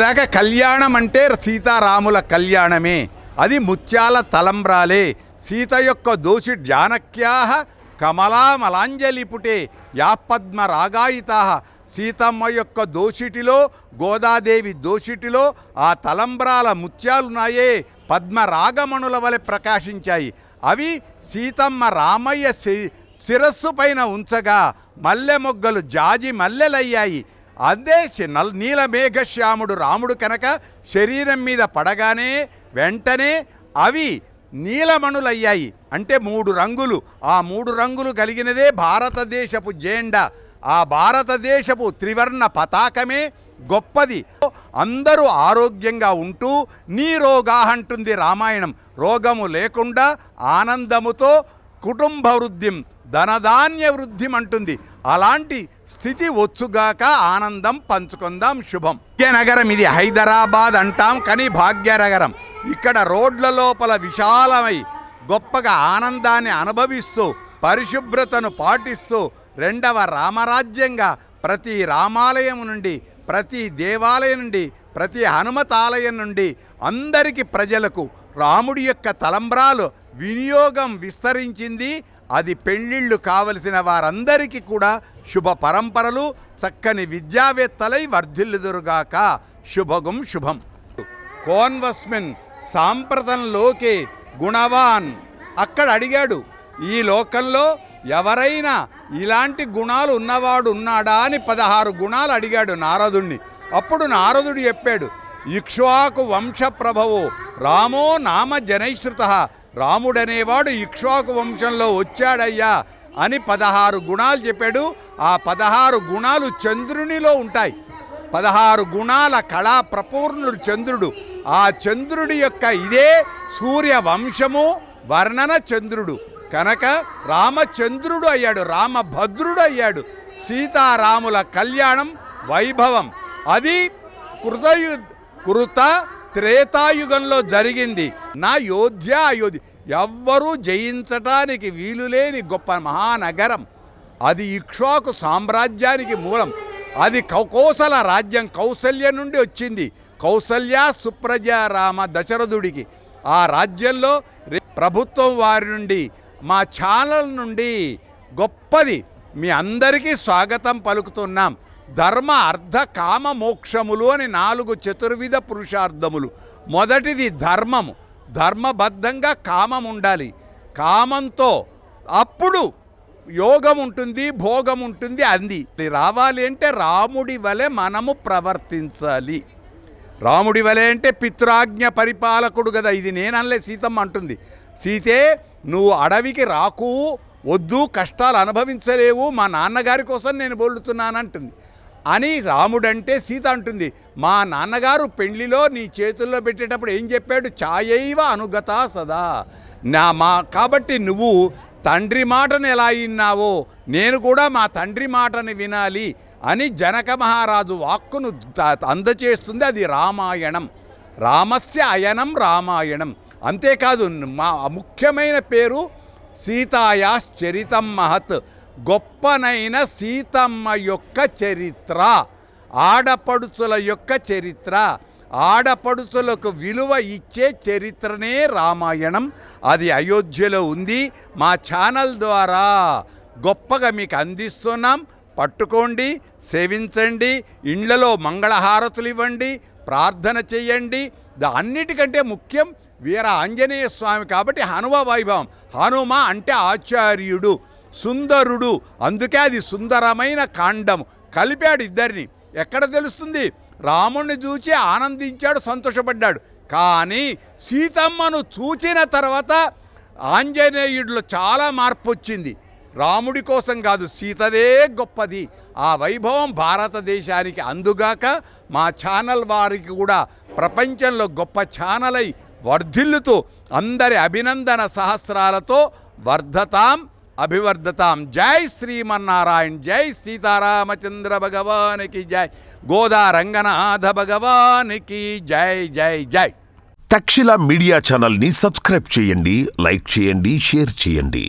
దాకా కళ్యాణం అంటే సీతారాముల కళ్యాణమే. అది ముత్యాల తలంబ్రాలే. సీత యొక్క దోషి జానక్యా కమలామలాంజలిపుటే పుటే పద్మ రాగాయితా సీతమ్మ యొక్క దోషిటిలో గోదాదేవి దోషిటిలో ఆ తలంబ్రాల ముత్యాలున్నాయే. పద్మరాగమణుల వలె ప్రకాశించాయి. అవి సీతమ్మ రామయ్య శిరస్సు పైన ఉంచగా మల్లె మొగ్గలు జాజి మల్లెలయ్యాయి. అదే నల్ నీలమేఘశ్యాముడు రాముడు కనుక శరీరం మీద పడగానే వెంటనే అవి నీలమణులయ్యాయి. అంటే మూడు రంగులు. ఆ మూడు రంగులు కలిగినదే భారతదేశపు జెండా. ఆ భారతదేశపు త్రివర్ణ పతాకమే గొప్పది. అందరూ ఆరోగ్యంగా ఉంటూ నీ రోగా అంటుంది రామాయణం. రోగము లేకుండా ఆనందముతో కుటుంబ వృద్ధిం. ధనధాన్య వృద్ధి అంటుంది అలాంటి స్థితి వచ్చుగాక ఆనందం పంచుకుందాం శుభం. భాగ్యనగరం ఇది హైదరాబాద్ అంటాం కానీ భాగ్యనగరం. ఇక్కడ రోడ్ల లోపల విశాలమై గొప్పగా ఆనందాన్ని అనుభవిస్తూ పరిశుభ్రతను పాటిస్తూ రెండవ రామరాజ్యంగా ప్రతి రామాలయం నుండి ప్రతి దేవాలయం నుండి ప్రతి హనుమతాలయం నుండి అందరికీ ప్రజలకు రాముడి యొక్క తలంబ్రాలు వినియోగం విస్తరించింది. అది పెళ్ళిళ్ళు కావలసిన వారందరికీ కూడా శుభ పరంపరలు చక్కని విద్యావేత్తలై వర్ధిల్లుదురుగాక. శుభగం శుభం. కోన్వస్మిన్ సాంప్రతంలోకే గుణవాన్. అక్కడ అడిగాడు ఈ లోకంలో ఎవరైనా ఇలాంటి గుణాలు ఉన్నవాడు ఉన్నాడా? అని పదహారు గుణాలు అడిగాడు నారదుణ్ణి. అప్పుడు నారదుడు చెప్పాడు ఇక్ష్వాకు వంశప్రభవో రామో నామ జనైశ్రుత. రాముడనేవాడు ఇక్ష్వాకు వంశంలో వచ్చాడయ్యా అని పదహారు గుణాలు చెప్పాడు. ఆ పదహారు గుణాలు చంద్రునిలో ఉంటాయి. పదహారు గుణాల కళా ప్రపూర్ణుడు చంద్రుడు. ఆ చంద్రుడి యొక్క ఇదే సూర్య వంశము వర్ణన చంద్రుడు. కనుక రామచంద్రుడు అయ్యాడు రామభద్రుడు అయ్యాడు. సీతారాముల కళ్యాణం వైభవం. అది కృత కృత త్రేతాయుగంలో జరిగింది. నా యోధ్య అయోధ్య. ఎవ్వరూ జయించటానికి వీలులేని గొప్ప మహానగరం. అది ఇక్ష్వాకు సామ్రాజ్యానికి మూలం. అది కౌకోసల రాజ్యం కౌసల్య నుండి వచ్చింది. కౌసల్య సుప్రజారామ దశరథుడికి. ఆ రాజ్యంలో ప్రభుత్వం వారి నుండి మా ఛానల్ నుండి గొప్పది. మీ అందరికీ స్వాగతం పలుకుతున్నాం. ధర్మ అర్ధ కామ మోక్షములు అని నాలుగు చతుర్విధ పురుషార్థములు. మొదటిది ధర్మము. ధర్మబద్ధంగా కామం ఉండాలి. కామంతో అప్పుడు యోగం ఉంటుంది భోగం ఉంటుంది అంది. రావాలి అంటే రాముడి వలె మనము ప్రవర్తించాలి. రాముడి వలె అంటే పితృాజ్ఞ పరిపాలకుడు కదా ఇది నేననలే సీతమ్మ అంటుంది. సీతే నువ్వు అడవికి రాకు వద్దు కష్టాలు అనుభవించలేవు మా నాన్నగారి కోసం నేను బోలుతున్నానంటుంది అని రాముడంటే సీత అంటుంది. మా నాన్నగారు పెళ్ళిలో నీ చేతుల్లో పెట్టేటప్పుడు ఏం చెప్పాడు? ఛాయైవ అనుగత సదా. నా మా కాబట్టి నువ్వు తండ్రి మాటను ఎలా విన్నావో నేను కూడా మా తండ్రి మాటను వినాలి అని జనక మహారాజు వాక్కును అందచేస్తుంది అది రామాయణం. రామస్య అయనం రామాయణం. అంతేకాదు మా ముఖ్యమైన పేరు సీతాయాశ్చరితం మహత్. గొప్పనైన సీతమ్మ యొక్క చరిత్ర ఆడపడుచుల యొక్క చరిత్ర ఆడపడుచులకు విలువ ఇచ్చే చరిత్రనే రామాయణం. అది అయోధ్యలో ఉంది. మా ఛానల్ ద్వారా గొప్పగా మీకు అందిస్తున్నాం. పట్టుకోండి సేవించండి ఇండ్లలో మంగళహారతులు ఇవ్వండి ప్రార్థన చేయండి. దా అన్నిటికంటే ముఖ్యం వీర ఆంజనేయ స్వామి కాబట్టి హనుమ వైభవం. హనుమ అంటే ఆచార్యుడు. సుందరుడు. అందుకే అది సుందరమైన కాండం. కలిపాడు ఇద్దరిని. ఎక్కడ తెలుస్తుంది? రాముణ్ణి చూచి ఆనందించాడు సంతోషపడ్డాడు. కానీ సీతమ్మను చూచిన తర్వాత ఆంజనేయుడిలో చాలా మార్పు వచ్చింది రాముడి కోసం కాదు సీతదే గొప్పది. ఆ వైభవం భారతదేశానికి అందుగాక మా ఛానల్ వారికి కూడా ప్రపంచంలో గొప్ప ఛానల్ అయి వర్ధిల్లుతూ అందరి అభినందన సహస్రాలతో వర్ధతాం. అభివర్ధతాం. జై శ్రీమన్నారాయణ జై సీతారామచంద్ర భగవానికి జై. గోదా రంగనాథ భగవానికి జై జై జై. తక్షిల మీడియా ఛానల్ని సబ్స్క్రైబ్ చేయండి లైక్ చేయండి షేర్ చేయండి.